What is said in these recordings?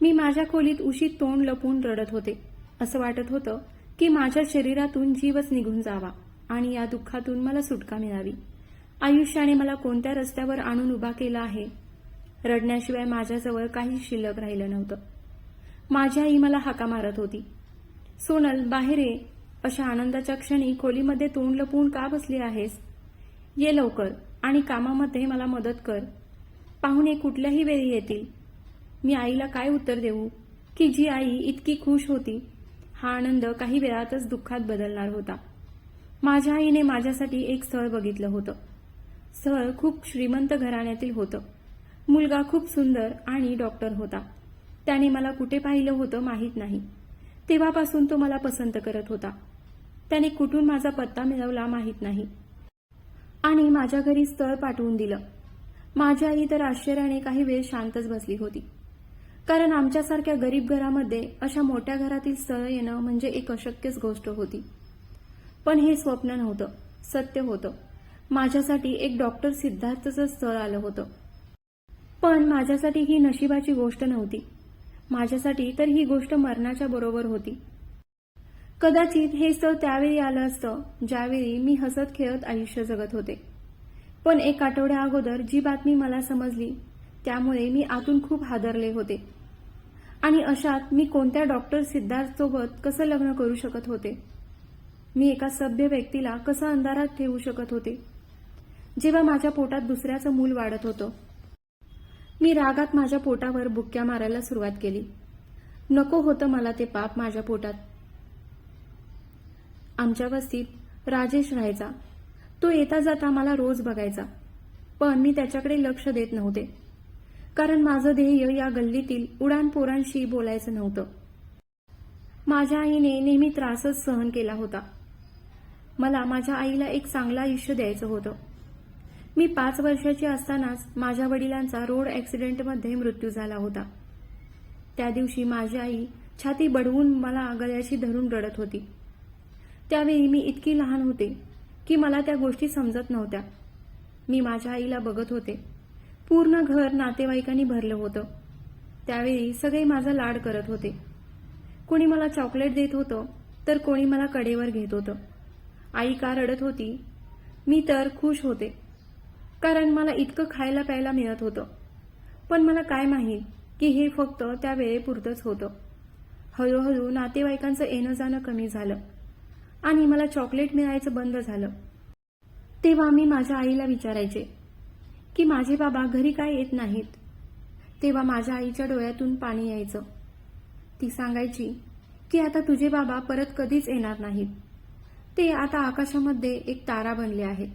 मी माझ्या खोलीत उशीत तोंड लपून रडत होते. असं वाटत होतं की माझ्या शरीरातून जीवच निघून जावा आणि या दुःखातून मला सुटका मिळावी. आयुष्याने मला कोणत्या रस्त्यावर आणून उभा केला आहे? रडण्याशिवाय माझ्याजवळ काही शिल्लक राहिलं नव्हतं. माझी आई मला हाका मारत होती. सोनल बाहेर ये. अशा आनंदाच्या क्षणी खोलीमध्ये तोंड लपवून का बसली आहेस? ये लवकर आणि कामामध्ये मला मदत कर. पाहुणे कुठल्याही वेळी येतील. मी आईला काय उत्तर देऊ? की जी आई इतकी खुश होती हा आनंद काही वेळातच दुःखात बदलणार होता. माझ्या आईने माझ्यासाठी एक स्थळ बघितलं होतं. स्थळ खूप श्रीमंत घराण्यातील होतं. मुलगा खूप सुंदर आणि डॉक्टर होता. त्याने मला कुठे पाहिलं होतं माहीत नाही. तेव्हापासून तो मला पसंत करत होता. त्याने कुठून माझा पत्ता मिळवला माहीत नाही. आणि माझ्या घरी स्थळ पाठवून दिलं. माझी आई तर आश्चर्याने काही वेळ शांतच बसली होती. कारण आमच्यासारख्या गरीब घरामध्ये अशा मोठ्या घरातील स्थळ येणं म्हणजे एक अशक्यच गोष्ट होती. पण हे स्वप्न नव्हतं सत्य होतं. माझ्यासाठी एक डॉक्टर सिद्धार्थचं स्थळ आलं होतं. पण माझ्यासाठी ही नशिबाची गोष्ट नव्हती. माझ्यासाठी तर ही गोष्ट मरणाच्या बरोबर होती. कदाचित हे स्थळ त्यावेळी आलं असतं ज्यावेळी मी हसत खेळत आयुष्य जगत होते. पण एक आठवड्या अगोदर जी बातमी मला समजली त्यामुळे मी आतून खूप हादरले होते. आणि अशात मी कोणत्या डॉक्टर सिद्धार्थ सोबत कसं लग्न करू शकत होते? मी एका सभ्य व्यक्तीला कसं अंधारात ठेवू शकत होते? जेव्हा माझ्या पोटात दुसऱ्याचं मूल वाढत होतं मी रागात माझ्या पोटावर बुक्क्या मारायला सुरुवात केली. नको होतं मला ते पाप माझ्या पोटात. आमच्या वस्तीत राजेश राहायचा. तो येता जाता मला रोज बघायचा. पण मी त्याच्याकडे लक्ष देत नव्हते. कारण माझं ध्येय या गल्लीतील उडान पोरांशी बोलायचं नव्हतं. माझ्या आईने नेहमी त्रासच सहन केला होता. मला माझ्या आईला एक चांगलं आयुष्य द्यायचं होतं. मी पाच वर्षाची असतानाच माझ्या वडिलांचा रोड ॲक्सिडेंटमध्ये मृत्यू झाला होता. त्या दिवशी माझी आई छाती बडवून मला गळ्याशी धरून रडत होती. त्यावेळी मी इतकी लहान होते की मला त्या गोष्टी समजत नव्हत्या. मी माझ्या आईला बघत होते. पूर्ण घर नातेवाईकांनी भरलं होतं. त्यावेळी सगळे माझा लाड करत होते. कोणी मला चॉकलेट देत होतं तर कोणी मला कडेवर घेत होतं. आई का रडत होती? मी तर खुश होते. कारण मला इतकं खायला प्यायला मिळत होतं. पण मला काय माहीत की हे फक्त त्या वेळेपुरतंच होतं. हळूहळू नातेवाईकांचं येणं जाणं कमी झालं. आणि मला चॉकलेट मिळायचं बंद झालं. तेव्हा मी माझ्या आईला विचारायचे की माझे बाबा घरी काय येत नाहीत? तेव्हा माझ्या आईच्या डोळ्यातून पाणी यायचं. ती सांगायची की आता तुझे बाबा परत कधीच येणार नाहीत. ते आता आकाशामध्ये एक तारा बनले आहेत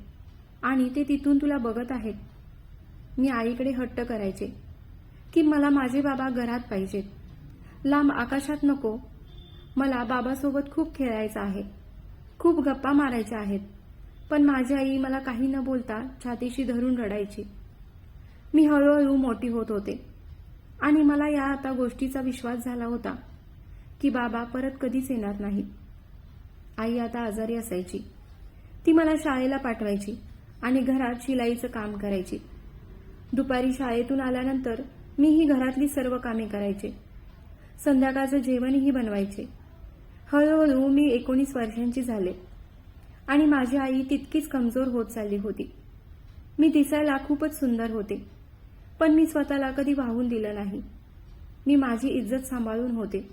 आणि ते तिथून तुला बघत आहेत. मी आईकडे हट्ट करायचे की मला माझे बाबा घरात पाहिजेत. लांब आकाशात नको. मला बाबासोबत खूप खेळायचं आहे. खूप गप्पा मारायच्या आहेत. पण माझी आई मला काही न बोलता छातीशी धरून रडायची. मी हळूहळू मोठी होत होते. आणि मला या आता गोष्टीचा विश्वास झाला होता की बाबा परत कधीच येणार नाही. आई आता आजारी असायची. ती मला शाळेला पाठवायची आणि घरात शिलाईचं काम करायची. दुपारी शाळेतून आल्यानंतर मीही घरातली सर्व कामे करायचे. संध्याकाळचं जेवणही बनवायचे. हळूहळू मी एकोणीस वर्षांची झाले. आणि माझी आई तितकीच कमजोर होत चालली होती. मी दिसायला खूपच सुंदर होते पण मी स्वतःला कधी वाहून दिलं नाही. मी माझी इज्जत सांभाळून होते.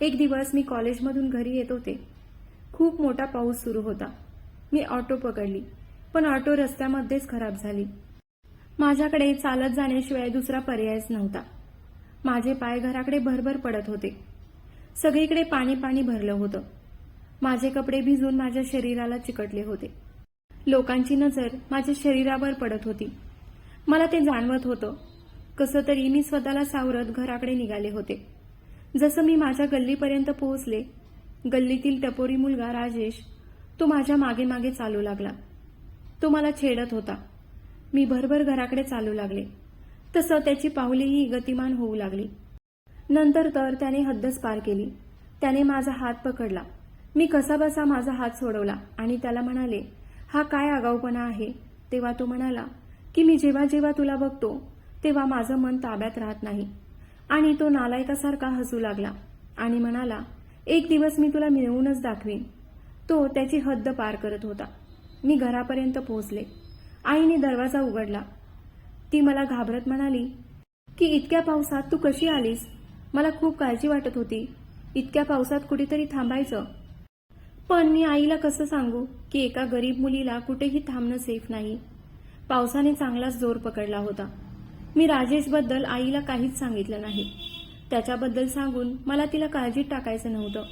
एक दिवस मी कॉलेजमधून घरी येत होते. खूप मोठा पाऊस सुरू होता. मी ऑटो पकडली पण ऑटो रस्त्यामध्येच खराब झाली. माझ्याकडे चालत जाण्याशिवाय दुसरा पर्यायच नव्हता. माझे पाय घराकडे भरभर पडत होते. सगळीकडे पाणी पाणी भरलं होतं. माझे कपडे भिजून माझ्या शरीराला चिकटले होते. लोकांची नजर माझ्या शरीरावर पडत होती. मला ते जाणवत होतं. कसं तरी मी स्वतःला सावरत घराकडे निघाले होते. जसं मी माझ्या गल्लीपर्यंत पोहोचले गल्लीतील टपोरी मुलगा राजेश तो माझ्या मागे मागे चालू लागला. तो मला छेडत होता. मी भरभर घराकडे चालू लागले. तसं त्याची पावलेही गतिमान होऊ लागली. नंतर तर त्याने हद्दच पार केली. त्याने माझा हात पकडला. मी कसाबसा माझा हात सोडवला आणि त्याला म्हणाले हा काय आगाऊपणा आहे? तेव्हा तो म्हणाला की मी जेव्हा जेव्हा तुला बघतो तेव्हा माझं मन ताब्यात राहत नाही. आणि तो नालायकासारखा हसू लागला आणि म्हणाला एक दिवस मी तुला मिळवूनच दाखवीन. तो त्याची हद्द पार करत होता. मी घरापर्यंत पोहोचले. आईने दरवाजा उघडला. ती मला घाबरत म्हणाली की इतक्या पावसात तू कशी आलीस? मला खूप काळजी वाटत होती. इतक्या पावसात कुठेतरी थांबायचं. पण मी आईला कसं सांगू की एका गरीब मुलीला कुठेही थांबणं सेफ नाही. पावसाने चांगलाच जोर पकडला होता. मी राजेशबद्दल आईला काहीच सांगितलं नाही. त्याच्याबद्दल सांगून मला तिला काळजीत टाकायचं नव्हतं.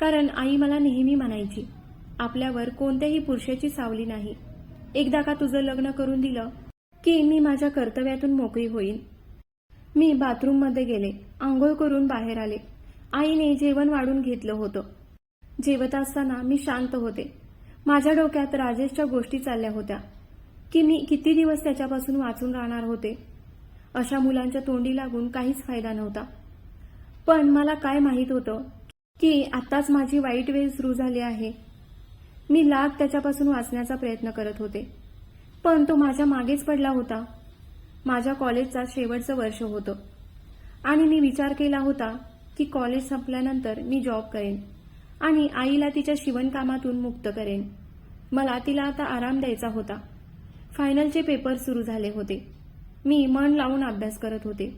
कारण आई मला नेहमी म्हणायची आपल्यावर कोणत्याही पुरुषाची सावली नाही. एकदा का तुझं लग्न करून दिलं की मी माझ्या कर्तव्यातून मोकळी होईन. मी बाथरूममध्ये गेले आंघोळ करून बाहेर आले. आईने जेवण वाढून घेतलं होतं. जेवत असताना मी शांत होते. माझ्या डोक्यात राजेशच्या गोष्टी चालल्या होत्या. की मी किती दिवस त्याच्यापासून वाचून राहणार होते? अशा मुलांच्या तोंडी लागून काहीच फायदा नव्हता. पण मला काय माहीत होतं? की आत्ताच माझी वाईट वेळ सुरू झाली आहे. मी लाख त्याच्यापासून वाचण्याचा प्रयत्न करत होते. पण तो माझ्या मागेच पडला होता. माझ्या कॉलेजचा शेवटचं वर्ष होतं. आणि मी विचार केला होता की कॉलेज संपल्यानंतर मी जॉब करेन. आणि आईला तिच्या शिवणकामातून मुक्त करेन. मला तिला आता आराम द्यायचा होता. फायनलचे पेपर सुरू झाले होते. मी मन लावून अभ्यास करत होते.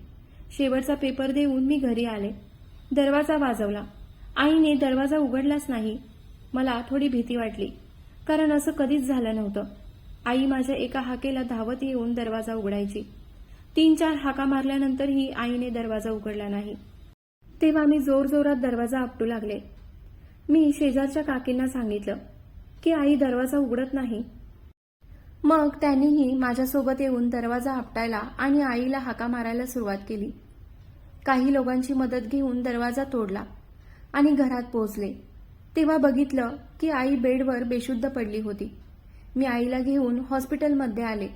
शेवटचा पेपर देऊन मी घरी आले. दरवाजा वाजवला. आईने दरवाजा उघडलाच नाही. मला थोडी भीती वाटली कारण असं कधीच झालं नव्हतं. आई माझ्या एका हाकेला धावत येऊन दरवाजा उघडायची. तीन चार हाका मारल्यानंतरही आईने दरवाजा उघडला नाही. तेव्हा मी जोरजोरात दरवाजा आपटू लागले. मी शेजारच्या काकींना सांगितलं की आई दरवाजा उघडत नाही. मग त्यांनीही माझ्यासोबत येऊन दरवाजा आपटायला आणि आईला हाका मारायला सुरुवात केली. काही लोकांची मदत घेऊन दरवाजा तोडला आणि घरात पोहोचले. तेव्हा बघितलं की आई बेडवर बेशुद्ध पडली होती. मी आईला घेऊन हॉस्पिटलमध्ये आले.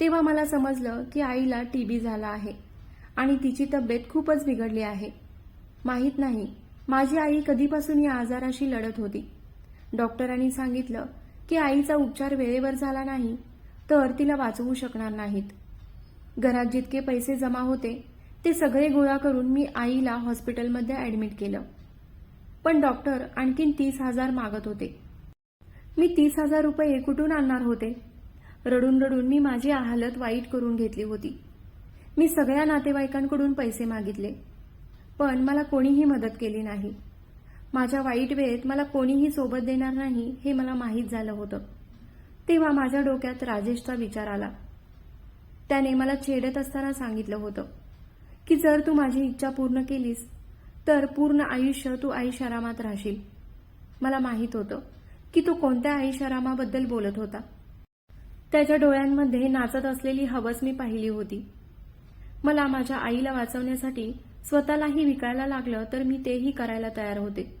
तेव्हा मला समजलं की आईला टीबी झाला आहे आणि तिची तब्येत खूपच बिघडली आहे. माहीत नाही माझी आई कधीपासून या आजाराशी लढत होती. डॉक्टरांनी सांगितलं की आईचा उपचार वेळेवर झाला नाही तर तिला वाचवू शकणार नाहीत. घरात जितके पैसे जमा होते ते सगळे गोळा करून मी आईला हॉस्पिटलमध्ये ऍडमिट केलं. पण डॉक्टर आणखीन तीस हजार मागत होते. मी तीस हजार रुपये कुठून आणणार होते? रडून रडून मी माझी हालत वाईट करून घेतली होती. मी सगळ्या नातेवाईकांकडून पैसे मागितले. पण मला कोणीही मदत केली नाही. माझ्या वाईट वेळेत मला कोणीही सोबत देणार नाही हे मला माहीत झालं होतं. तेव्हा माझ्या डोक्यात राजेशचा विचार आला. त्याने मला छेडत असताना सांगितलं होतं की जर तू माझी इच्छा पूर्ण केलीस तर पूर्ण आयुष्य तू आईशारामात राहशील. मला माहीत होतं की तो कोणत्या आईशारामाबद्दल बोलत होता. त्याच्या डोळ्यांमध्ये नाचत असलेली हवस मी पाहिली होती. मला माझ्या आईला वाचवण्यासाठी स्वतःलाही विकायला लागलं तर मी तेही करायला तयार होते.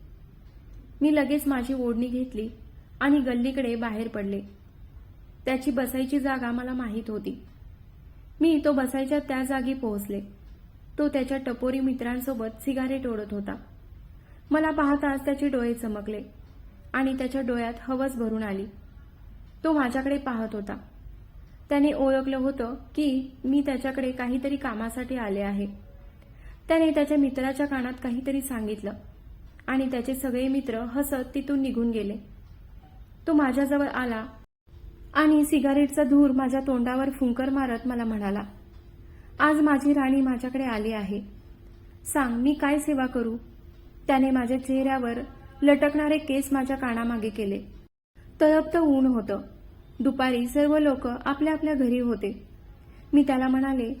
मी लगेच माझी ओढणी घेतली आणि गल्लीकडे बाहेर पडले. त्याची बसायची जागा मला माहीत होती. मी तो बसायच्या त्या जागी पोहोचले. तो त्याच्या टपोरी मित्रांसोबत सिगारेट ओढत होता. मला पाहताच त्याचे डोळे चमकले आणि त्याच्या डोळ्यात हवस भरून आली. तो माझ्याकडे पाहत होता. त्याने ओळखलं होतं की मी त्याच्याकडे काहीतरी कामासाठी आले आहे. त्याने त्याच्या मित्राच्या कानात काहीतरी सांगितलं. आणि त्याचे सगळे मित्र हसत तिथून निघून गेले. तो माझ्याजवळ आला आणि सिगारेटचा धूर माझ्या तोंडावर फुंकर मारत मला म्हणाला आज माझी राणी माझ्याकडे आली आहे. सांग मी काय सेवा करू? त्याने माझ्या चेहऱ्यावर लटकणारे केस माझ्या कानामागे केले. तळपतं ऊन होतं. दुपारी सर्व लोक आपल्या आपल्या घरी होते. मी त्याला म्हणाले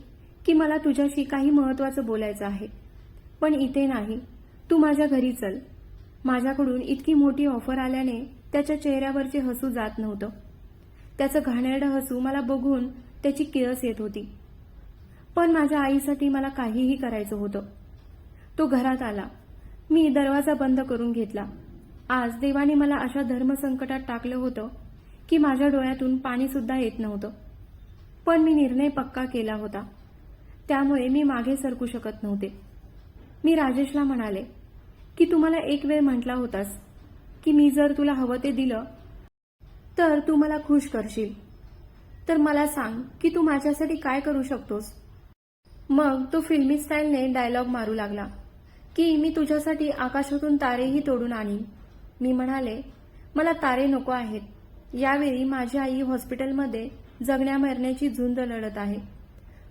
की मला तुझ्याशी काही महत्वाचं बोलायचं आहे. पण इथे नाही. तू माझ्या घरी चल. माझ्याकडून इतकी मोठी ऑफर आल्याने त्याच्या चेहऱ्यावरचे हसू जात नव्हतं. त्याचं घाणेरडं हसू मला बघून त्याची किळस येत होती. पण माझ्या आईसाठी मला काहीही करायचं होतं. तो घरात आला. मी दरवाजा बंद करून घेतला. आज देवाने मला अशा धर्मसंकटात टाकलं होतं की माझ्या डोळ्यातून पाणी सुद्धा येत नव्हतं. पण मी निर्णय पक्का केला होता. त्यामुळे मी मागे सरकू शकत नव्हते. मी राजेशला म्हणाले की तुम्हाला एक वेळ म्हटला होतास की मी जर तुला हवं ते दिलं तर तू मला खुश करशील. तर मला सांग की तू माझ्यासाठी काय करू शकतोस. मग तो फिल्मी स्टाईलने डायलॉग मारू लागला की मी तुझ्यासाठी आकाशातून तारेही तोडून आणीन. मी म्हणाले मला तारे नको आहेत. यावेळी माझी आई हॉस्पिटलमध्ये जगण्या मरण्याची झुंज लढत आहे.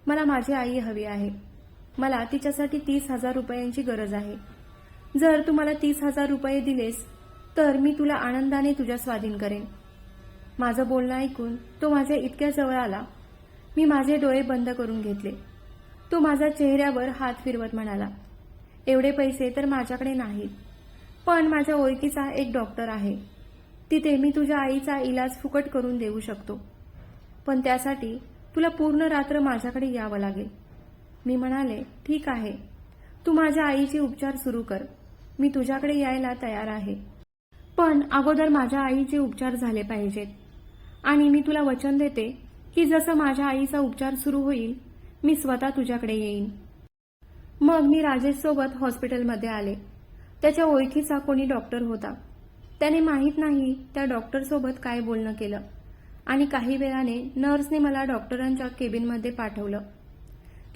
मला माझी आई हवी आहे. मला तिच्यासाठी तीस हजार रुपयांची गरज आहे. जर तू मला तीस हजार रुपये दिलेस तर मी तुला आनंदाने तुझ्या स्वाधीन करेन. माझं बोलणं ऐकून तो माझ्या इतक्या जवळ आला. मी माझे डोळे बंद करून घेतले. तो माझ्या चेहऱ्यावर हात फिरवत म्हणाला एवढे पैसे तर माझ्याकडे नाहीत पण माझ्या ओळखीचा एक डॉक्टर आहे. तिथे मी तुझ्या आईचा इलाज फुकट करून देऊ शकतो. पण त्यासाठी तुला पूर्ण रात्र माझ्याकडे यावं लागेल. मी म्हणाले ठीक आहे. तू माझ्या आईचे उपचार सुरू कर. मी तुझ्याकडे यायला तयार आहे. पण अगोदर माझ्या आईचे उपचार झाले पाहिजेत. आणि मी तुला वचन देते की जसं माझ्या आईचा उपचार सुरू होईल मी स्वतः तुझ्याकडे येईन. मग मी राजेशसोबत हॉस्पिटलमध्ये आले. त्याच्या ओळखीचा कोणी डॉक्टर होता. त्याने माहीत नाही त्या डॉक्टरसोबत काय बोलणं केलं. आणि काही वेळाने नर्सने मला डॉक्टरांच्या केबिनमध्ये पाठवलं.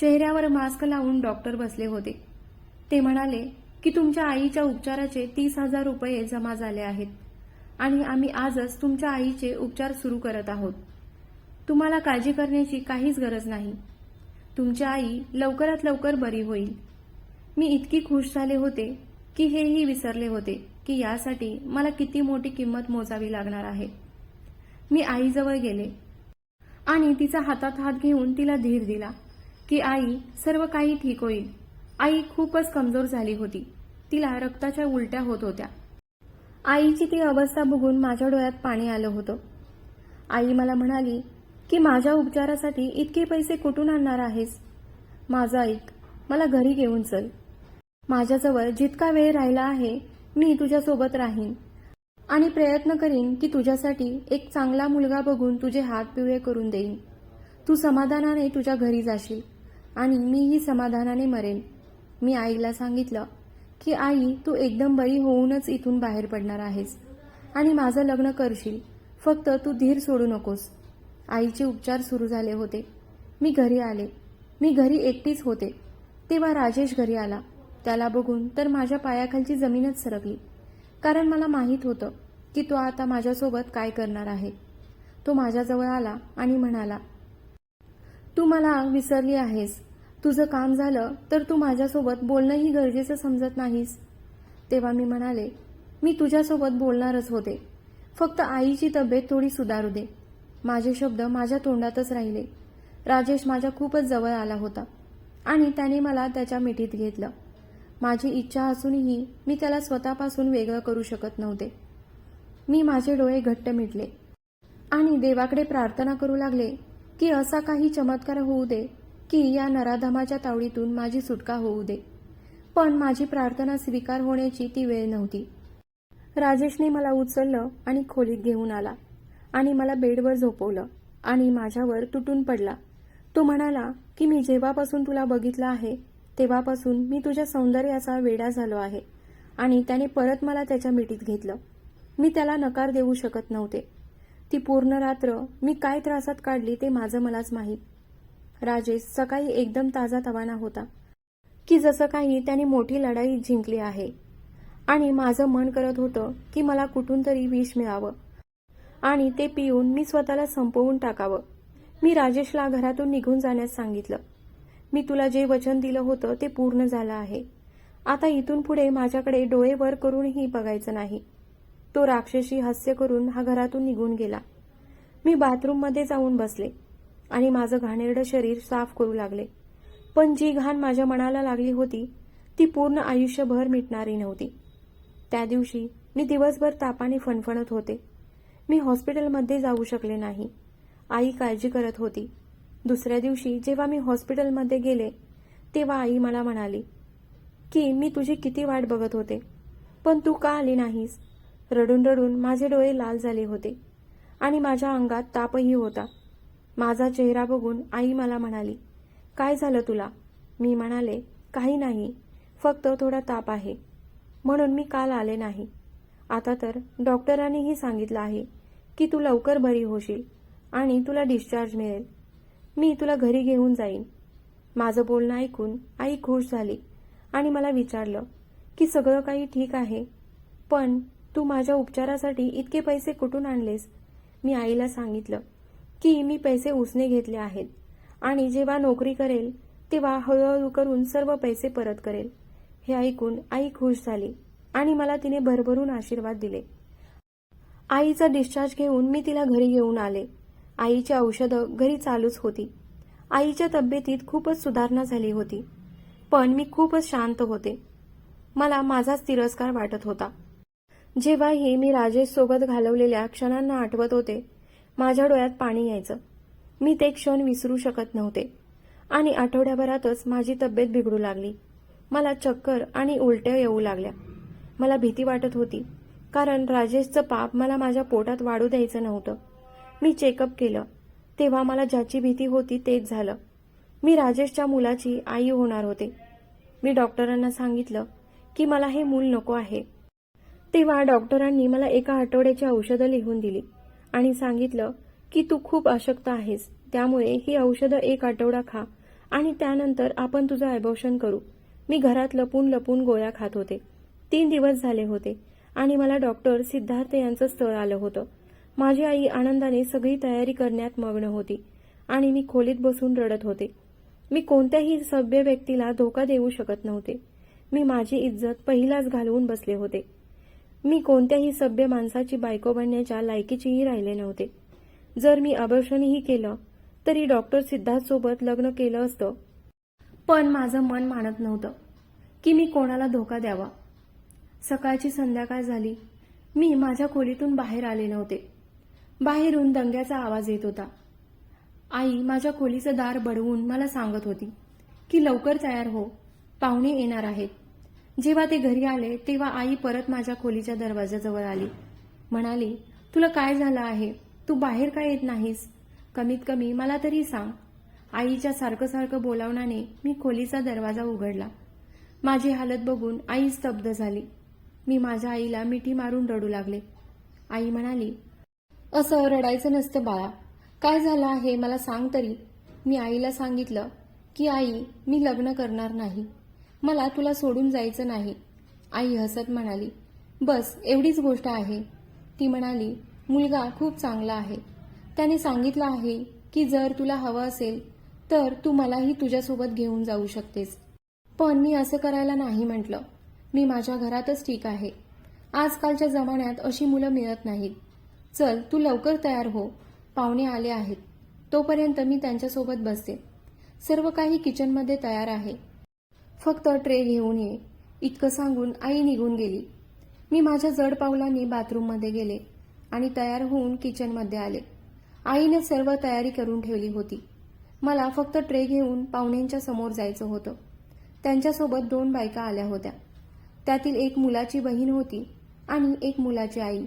चेहऱ्यावर मास्क लावून डॉक्टर बसले होते. ते म्हणाले की तुमच्या आईच्या उपचाराचे तीस हजार रुपये जमा झाले आहेत आणि आम्ही आजच तुमच्या आईचे उपचार सुरू करत आहोत. तुम्हाला काळजी करण्याची काहीच गरज नाही. तुमची आई लवकरात लवकर बरी होईल. मी इतकी खुश झाले होते की हेही विसरले होते की यासाठी मला किती मोठी किंमत मोजावी लागणार आहे. मी आईजवळ गेले. आणि तिचा हातात हात घेऊन तिला धीर दिला की आई सर्व काही ठीक होईल. आई खूपच कमजोर झाली होती. तिला रक्ताच्या उलट्या होत होत्या. आईची ती अवस्था बघून माझ्या डोळ्यात पाणी आलं होतं. आई मला म्हणाली की माझ्या उपचारासाठी इतके पैसे कुठून आणणार आहेस? माझं ऐक मला घरी घेऊन चल. माझ्याजवळ जितका वेळ राहिला आहे मी तुझ्यासोबत राहीन. आणि प्रयत्न करीन की तुझ्यासाठी एक चांगला मुलगा बघून तुझे हात पिवळे करून देईन. तू समाधानाने तुझ्या घरी जाशील आणि मीही समाधानाने मरेन. मी आईला सांगितलं की आई तू एकदम बरी होऊनच इथून बाहेर पडणार आहेस आणि माझं लग्न करशील. फक्त तू धीर सोडू नकोस. आईचे उपचार सुरू झाले होते. मी घरी आले. मी घरी एकटीच होते. तेव्हा राजेश घरी आला. त्याला बघून तर माझ्या पायाखालची जमीनच सरकली. कारण मला माहीत होतं की तो आता माझ्यासोबत काय करणार आहे. तो माझ्याजवळ आला आणि म्हणाला तू मला विसरली आहेस. तुझं काम झालं तर तू माझ्यासोबत बोलणंही गरजेचं समजत नाहीस. तेव्हा मी म्हणाले मी तुझ्यासोबत बोलणारच होते. फक्त आईची तब्येत थोडी सुधारू दे. माझे शब्द माझ्या तोंडातच राहिले. राजेश माझ्या खूपच जवळ आला होता आणि त्याने मला त्याच्या मिठीत घेतलं. माझी इच्छा असूनही मी त्याला स्वतःपासून वेगळं करू शकत नव्हते. मी माझे डोळे घट्ट मिटले. आणि देवाकडे प्रार्थना करू लागले की असा काही चमत्कार होऊ दे की या नराधमाच्या तावडीतून माझी सुटका होऊ दे. पण माझी प्रार्थना स्वीकार होण्याची ती वेळ नव्हती. राजेशने मला उचललं आणि खोलीत घेऊन आला. आणि मला बेडवर झोपवलं. आणि माझ्यावर तुटून पडला. तो म्हणाला की मी जेव्हापासून तुला बघितलं आहे तेव्हापासून मी तुझ्या सौंदर्याचा वेडा झालो आहे. आणि त्याने परत मला त्याच्या मिठीत घेतलं. मी त्याला नकार देऊ शकत नव्हते. ती पूर्ण रात्र मी काय त्रासात काढली ते माझं मलाच माहीत. राजेश सकाळी एकदम ताजा तवाना होता की जसं काही त्याने मोठी लढाई जिंकली आहे. आणि माझं मन करत होतं की मला कुठून तरी विष मिळावं. आणि ते पिऊन मी स्वतःला संपवून टाकावं. मी राजेशला घरातून निघून जाण्यास सांगितलं. मी तुला जे वचन दिलं होतं ते पूर्ण झालं आहे. आता इथून पुढे माझ्याकडे डोळे वर करूनही बघायचं नाही. तो राक्षसी हास्य करून हा घरातून निघून गेला. मी बाथरूममध्ये जाऊन बसले आणि माझं घाणेरडं शरीर साफ करू लागले. पण जी घाण माझ्या मनाला लागली होती ती पूर्ण आयुष्यभर मिटणारी नव्हती. त्या दिवशी मी दिवसभर तापाने फणफणत होते. मी हॉस्पिटलमध्ये जाऊ शकले नाही. आई काळजी करत होती. दुसऱ्या दिवशी जेव्हा मी हॉस्पिटलमध्ये गेले तेव्हा आई मला म्हणाली की मी तुझी किती वाट बघत होते पण तू का आली नाहीस? रडून रडून माझे डोळे लाल झाले होते आणि माझ्या अंगात तापही होता. माझा चेहरा बघून आई मला म्हणाली काय झालं तुला मी म्हणाले काही नाही फक्त थोडा ताप आहे. म्हणून मी काल आले नाही. आता तर डॉक्टरांनीही सांगितलं आहे की तू लवकर बरी होशील आणि तुला डिस्चार्ज मिळेल. मी तुला घरी घेऊन जाईन. माझं बोलणं ऐकून आई खुश झाली आणि मला विचारलं की सगळं काही ठीक आहे पण तू माझ्या उपचारासाठी इतके पैसे कुठून आणलेस? मी आईला सांगितलं की मी पैसे उसने घेतले आहेत आणि जेव्हा नोकरी करेल तेव्हा हळूहळू करून सर्व पैसे परत करेल. हे ऐकून आई खुश झाली आणि मला तिने भरभरून आशीर्वाद दिले. आईचा डिस्चार्ज घेऊन मी तिला घरी घेऊन आले. आईची औषधं घरी चालूच होती. आईच्या तब्येतीत खूपच सुधारणा झाली होती. पण मी खूपच शांत होते. मला माझाच तिरस्कार वाटत होता. जेव्हाही मी राजेश सोबत घालवलेल्या क्षणांना आठवत होते माझ्या डोळ्यात पाणी यायचं. मी ते क्षण विसरू शकत नव्हते. आणि आठवड्याभरातच माझी तब्येत बिघडू लागली. मला चक्कर आणि उलट्या येऊ लागल्या. मला भीती वाटत होती कारण राजेशचं पाप मला माझ्या पोटात वाढू द्यायचं नव्हतं. मी चेकअप केलं. तेव्हा मला ज्याची भीती होती तेच झालं. मी राजेशच्या मुलाची आई होणार होते. मी डॉक्टरांना सांगितलं की मला हे मूल नको आहे. तेव्हा डॉक्टरांनी मला एका आठवड्याची औषधं लिहून दिली आणि सांगितलं की तू खूप अशक्त आहेस त्यामुळे ही औषधं एक आठवडा खा आणि त्यानंतर आपण तुझं ॲबॉर्शन करू. मी घरात लपून लपून गोळ्या खात होते. तीन दिवस झाले होते आणि मला डॉक्टर सिद्धार्थ यांचं स्थळ आलं होतं. माझी आई आनंदाने सगळी तयारी करण्यात मग्न होती आणि मी खोलीत बसून रडत होते. मी कोणत्याही सभ्य व्यक्तीला धोका देऊ शकत नव्हते. मी माझी इज्जत पहिलाच घालवून बसले होते. मी कोणत्याही सभ्य माणसाची बायको बनण्याच्या लायकीचीही राहिले नव्हते. जर मी अभर्षणही केलं तरी डॉक्टर सिद्धार्थ सोबत लग्न केलं असतं. पण माझं मन मानत नव्हतं की मी कोणाला धोका द्यावा. सकाळची संध्याकाळ झाली. मी माझ्या खोलीतून बाहेर आले नव्हते. बाहेरून दंग्याचा आवाज येत होता. आई माझ्या खोलीचं दार बडवून मला सांगत होती की लवकर तयार हो पाहुणे येणार आहेत. जेव्हा ते घरी आले तेव्हा आई परत माझ्या खोलीच्या दरवाजाजवळ आली. म्हणाली तुला काय झालं आहे? तू बाहेर का येत नाहीस? कमीत कमी मला तरी सांग. आईच्या सारखं सारखं बोलावण्याने मी खोलीचा दरवाजा उघडला. माझी हालत बघून आई स्तब्ध झाली. मी माझ्या आईला मिठी मारून रडू लागले. आई म्हणाली असं रडायचं नसतं बाळा. काय झालं आहे मला सांग तरी. मी आईला सांगितलं की आई मी लग्न करणार नाही. मला तुला सोडून जायचं नाही. आई हसत म्हणाली बस एवढीच गोष्ट आहे. ती म्हणाली मुलगा खूप चांगला आहे. त्याने सांगितलं आहे की जर तुला हवं असेल तर तू मलाही तुझ्यासोबत घेऊन जाऊ शकतेस. पण मी असं करायला नाही म्हटलं. मी माझ्या घरातच ठीक आहे. आजकालच्या जमान्यात अशी मुलं मिळत नाहीत. चल तू लवकर तयार हो. पाहुणे आले आहेत. तोपर्यंत मी त्यांच्यासोबत बसते. सर्व काही किचनमध्ये तयार आहे. फक्त ट्रे घेऊन ये. इतकं सांगून आई निघून गेली. मी माझ्या जड पावलांनी बाथरूममध्ये गेले आणि तयार होऊन किचनमध्ये आले. आईने सर्व तयारी करून ठेवली होती. मला फक्त ट्रे घेऊन पाहुण्यांच्या समोर जायचं होतं. त्यांच्यासोबत दोन बायका आल्या होत्या. त्यातील एक मुलाची बहीण होती आणि एक मुलाची आई.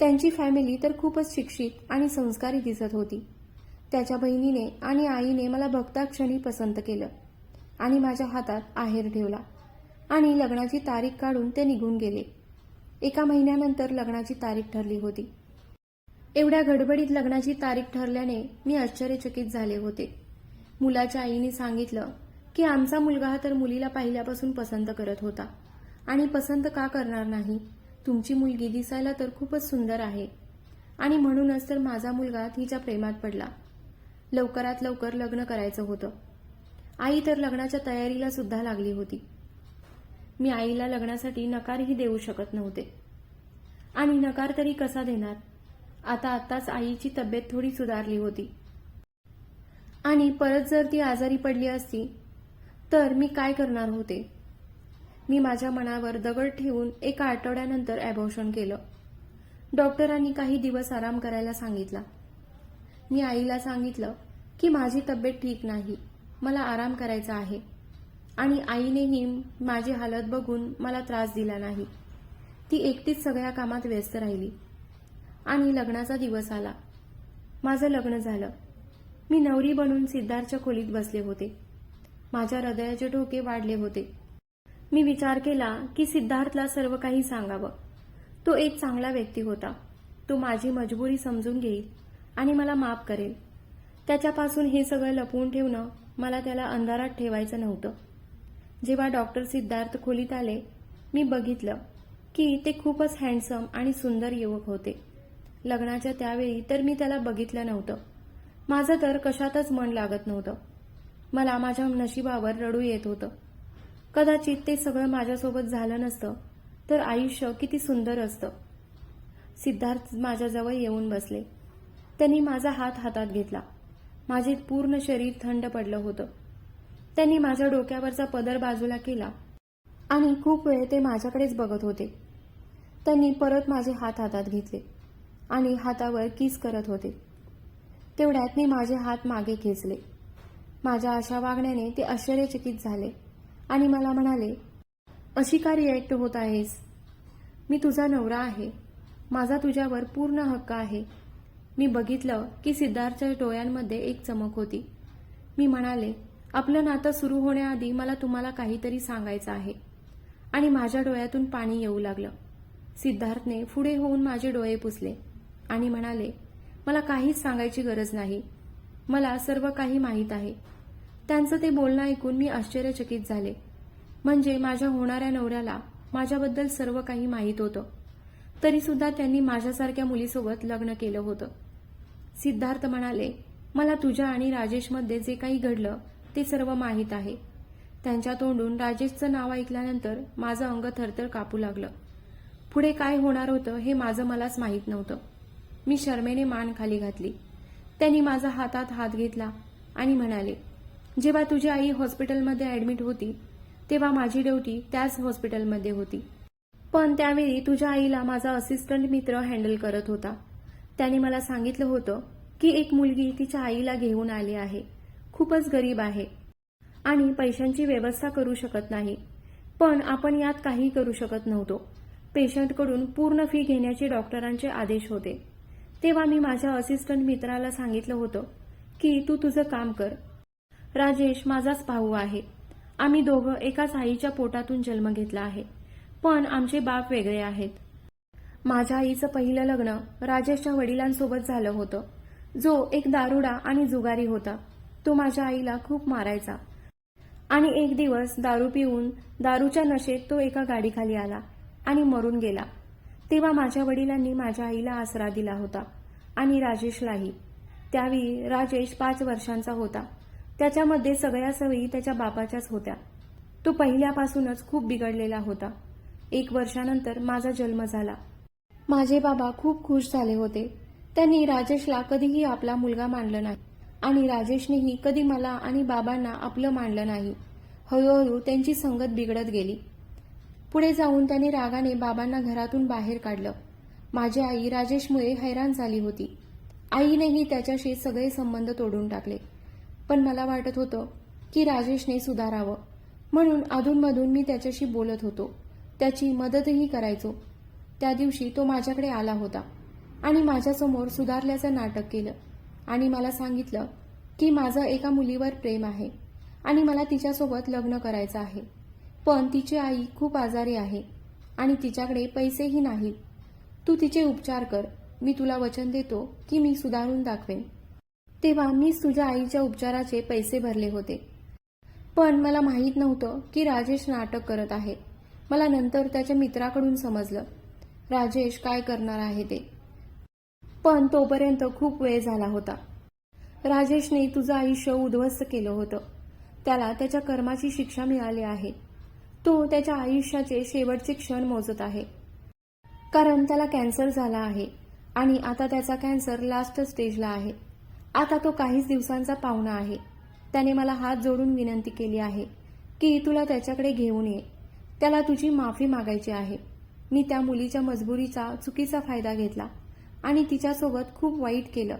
त्यांची फॅमिली तर खूपच शिक्षित आणि संस्कारी दिसत होती. त्याच्या बहिणीने आणि आईने मला बघता क्षणी पसंत केलं आणि माझ्या हातात आहेर ठेवला आणि लग्नाची तारीख काढून ते निघून गेले. एका महिन्यानंतर लग्नाची तारीख ठरली होती. एवढ्या गडबडीत लग्नाची तारीख ठरल्याने मी आश्चर्यचकित झाले होते. मुलाच्या आईने सांगितलं की आमचा मुलगा तर मुलीला पहिल्यापासून पसंत करत होता आणि पसंत का करणार नाही? तुमची मुलगी दिसायला तर खूपच सुंदर आहे. आणि म्हणूनच तर माझा मुलगा तिच्या प्रेमात पडला. लवकरात लवकर लग्न करायचं होतं. आई तर लग्नाच्या तयारीला सुद्धा लागली होती. मी आईला लग्नासाठी नकारही देऊ शकत नव्हते. आणि नकार तरी कसा देणार? आता आत्ताच आईची तब्येत थोडी सुधारली होती. आणि परत जर ती आजारी पडली असती तर मी काय करणार होते? मी माझ्या मनावर दगड ठेवून एका आठवड्यानंतर अबॉर्शन केलं. डॉक्टरांनी काही दिवस आराम करायला सांगितला. मी आईला सांगितलं की माझी तब्येत ठीक नाही. मला आराम करायचा आहे. आणि आईनेही माझी हालत बघून मला त्रास दिला नाही. ती एकटीच सगळ्या कामात व्यस्त राहिली. आणि लग्नाचा दिवस आला. माझं लग्न झालं. मी नवरी बनून सिद्धार्थच्या खोलीत बसले होते. माझ्या हृदयाचे ठोके वाढले होते. मी विचार केला की सिद्धार्थला सर्व काही सांगावं. तो एक चांगला व्यक्ती होता. तो माझी मजबुरी समजून घेईल आणि मला माफ करेल. त्याच्यापासून हे सगळं लपवून ठेवणं मला त्याला अंधारात ठेवायचं नव्हतं. जेव्हा डॉक्टर सिद्धार्थ खोलीत आले मी बघितलं की ते खूपच हँडसम आणि सुंदर युवक होते. लग्नाच्या त्यावेळी तर मी त्याला बघितलं नव्हतं. माझं तर कशातच मन लागत नव्हतं. मला माझ्या नशिबावर रडू येत होतं. कदाचित ते सगळं माझ्यासोबत झालं नसतं तर आयुष्य किती सुंदर असतं. सिद्धार्थ माझ्याजवळ येऊन बसले. त्यांनी माझा हात हातात घेतला. माझे पूर्ण शरीर थंड पडलं होतं. त्यांनी माझ्या डोक्यावरचा पदर बाजूला केला आणि खूप वेळ ते माझ्याकडेच बघत होते. त्यांनी परत माझे हात हातात घेतले आणि हातावर किस करत होते. तेवढ्यात मी माझे हात मागे खेचले. माझ्या अशा वागण्याने ते आश्चर्यचकित झाले. आणि मला म्हणाले अशी का रिॲक्ट होत आहेस. मी तुझा नवरा आहे. माझा तुझ्यावर पूर्ण हक्क आहे. मी बघितलं की सिद्धार्थच्या डोळ्यांमध्ये एक चमक होती. मी म्हणाले आपलं नातं सुरू होण्याआधी मला तुम्हाला काहीतरी सांगायचं आहे. आणि माझ्या डोळ्यातून पाणी येऊ लागलं. सिद्धार्थने पुढे होऊन माझे डोळे पुसले आणि म्हणाले मला काहीच सांगायची गरज नाही. मला सर्व काही माहीत आहे. त्यांचं ते बोलणं ऐकून मी आश्चर्यचकित झाले. म्हणजे माझ्या होणाऱ्या नवऱ्याला माझ्याबद्दल सर्व काही माहीत होतं. तरी सुद्धा त्यांनी माझ्यासारख्या मुलीसोबत लग्न केलं होतं. सिद्धार्थ म्हणाले मला तुझ्या आणि राजेशमध्ये जे काही घडलं ते सर्व माहीत आहे. त्यांच्या तोंडून राजेशचं नाव ऐकल्यानंतर माझं अंग थरथर कापू लागलं. पुढे काय होणार होतं हे माझं मलाच माहीत नव्हतं. मी शर्मेने मान खाली घातली. त्यांनी माझा हातात हात घेतला आणि म्हणाले जेव्हा तुझी आई हॉस्पिटलमध्ये ऍडमिट होती तेव्हा माझी ड्युटी त्याच हॉस्पिटलमध्ये होती. पण त्यावेळी तुझ्या आईला माझा असिस्टंट मित्र हँडल करत होता. त्याने मला सांगितलं होतं की एक मुलगी तिच्या आईला घेऊन आली आहे. खूपच गरीब आहे. आणि पैशांची व्यवस्था करू शकत नाही. पण आपण यात काही करू शकत नव्हतो. पेशंटकडून पूर्ण फी घेण्याचे डॉक्टरांचे आदेश होते. तेव्हा मी माझ्या असिस्टंट मित्राला सांगितलं होतं की तू तुझं काम कर. राजेश माझाच भाऊ आहे. आम्ही दोघं एकाच आईच्या पोटातून जन्म घेतला आहे. पण आमचे बाप वेगळे आहेत. माझ्या आईचं पहिलं लग्न राजेशच्या वडिलांसोबत झालं होतं. जो एक दारुडा आणि जुगारी होता. तो माझ्या आईला खूप मारायचा. आणि एक दिवस दारू पिऊन दारूच्या नशेत तो एका गाडीखाली आला आणि मरून गेला. तेव्हा माझ्या वडिलांनी माझ्या आईला आसरा दिला होता आणि राजेशलाही. त्यावेळी राजेश पाच वर्षांचा होता. त्याच्यामध्ये सगळ्या सवयी त्याच्या बापाच्याच होत्या. तो पहिल्यापासूनच खूप बिघडलेला होता. एक वर्षानंतर माझा जन्म झाला. माझे बाबा खूप खुश झाले होते. त्यांनी राजेशला कधीही आपला मुलगा मानलं नाही आणि राजेशनेही कधी मला आणि बाबांना आपलं मानलं नाही. हळूहळू त्यांची संगत बिघडत गेली. पुढे जाऊन त्याने रागाने बाबांना घरातून बाहेर काढलं. माझी आई राजेशमुळे हैराण झाली होती. आईनेही त्याच्याशी सगळे संबंध तोडून टाकले. पण मला वाटत होतं की राजेशने सुधारावं. म्हणून अधूनमधून मी त्याच्याशी बोलत होतो. त्याची मदतही करायचो. त्या दिवशी तो माझ्याकडे आला होता आणि माझ्यासमोर सुधारल्याचं नाटक केलं आणि मला सांगितलं की माझं एका मुलीवर प्रेम आहे आणि मला तिच्यासोबत लग्न करायचं आहे. पण तिची आई खूप आजारी आहे आणि तिच्याकडे पैसेही नाहीत तू तिचे उपचार कर. मी तुला वचन देतो की मी सुधारून दाखवेन. तेव्हा मीच तुझ्या आईच्या उपचाराचे पैसे भरले होते. पण मला माहीत नव्हतं की राजेश नाटक करत आहे. मला नंतर त्याच्या मित्राकडून समजलं. राजेश काय करणार आहे ते. पण तोपर्यंत खूप वेळ झाला होता. राजेशने तुझं आयुष्य उद्ध्वस्त केलं होतं. त्याला त्याच्या कर्माची शिक्षा मिळाली आहे. तो त्याच्या आयुष्याचे शेवटचे क्षण मोजत आहे. कारण त्याला कॅन्सर झाला आहे आणि आता त्याचा कॅन्सर लास्ट स्टेजला आहे. आता तो काहीच दिवसांचा पाहुणा आहे. त्याने मला हात जोडून विनंती केली आहे की तुला त्याच्याकडे घेऊन ये. त्याला तुझी माफी मागायची आहे. मी त्या मुलीच्या मजबुरीचा चुकीचा फायदा घेतला आणि तिच्यासोबत खूप वाईट केलं.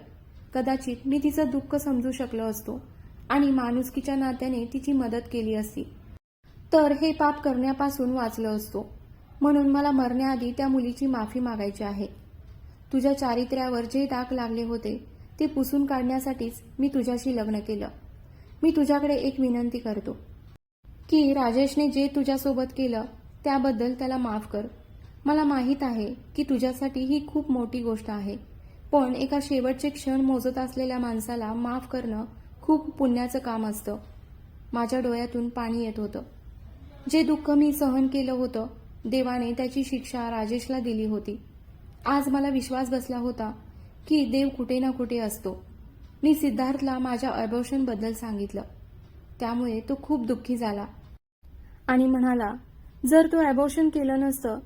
कदाचित मी तिचं दुःख समजू शकलो असतो आणि माणुसकीच्या नात्याने तिची मदत केली असती. तर हे पाप करण्यापासून वाचलं असतो. म्हणून मला मरण्याआधी त्या मुलीची माफी मागायची आहे. तुझ्या चारित्र्यावर जे दाग लागले होते ते पुसून काढण्यासाठीच मी तुझ्याशी लग्न केलं. मी तुझ्याकडे एक विनंती करतो. की राजेशने जे तुझ्यासोबत केलं त्याबद्दल त्याला माफ कर. मला माहीत आहे की तुझ्यासाठी ही खूप मोठी गोष्ट आहे. पण एका शेवटचे क्षण मोजत असलेल्या माणसाला माफ करणं खूप पुण्याचं काम असतं. माझ्या डोळ्यातून पाणी येत होतं. जे दुःख मी सहन केलं होतं देवाने त्याची शिक्षा राजेशला दिली होती. आज मला विश्वास बसला होता की देव कुठे ना कुठे असतो. मी सिद्धार्थला माझ्या अबॉर्शनबद्दल सांगितलं. त्यामुळे तो खूप दुःखी झाला. आणि म्हणाला जर तू अबॉर्शन केलं नसतं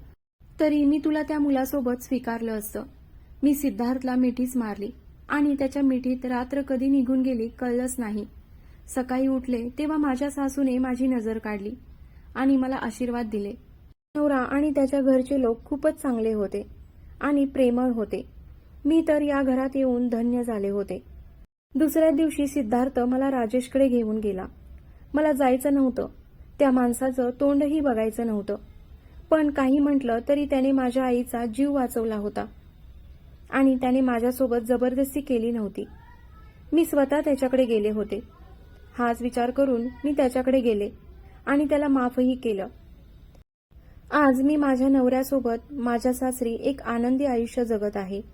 तरी मी तुला त्या मुलासोबत स्वीकारलं असतं. मी सिद्धार्थला मिठीच मारली. आणि त्याच्या मिठीत रात्र कधी निघून गेली कळलंच नाही. सकाळी उठले तेव्हा माझ्या सासूने माझी नजर काढली आणि मला आशीर्वाद दिले. नवरा आणि त्याच्या घरचे लोक खूपच चांगले होते आणि प्रेमळ होते. मी तर या घरात येऊन धन्य झाले होते. दुसऱ्या दिवशी सिद्धार्थ मला राजेशकडे घेऊन गेला. मला जायचं नव्हतं. त्या माणसाचं तोंडही बघायचं नव्हतं. पण काही म्हटलं तरी त्याने माझ्या आईचा जीव वाचवला होता. आणि त्याने माझ्यासोबत जबरदस्ती केली नव्हती. मी स्वतः त्याच्याकडे गेले होते. हाच विचार करून मी त्याच्याकडे गेले आणि त्याला माफही केलं. आज मी माझ्या नवऱ्यासोबत माझ्या सासरी एक आनंदी आयुष्य जगत आहे.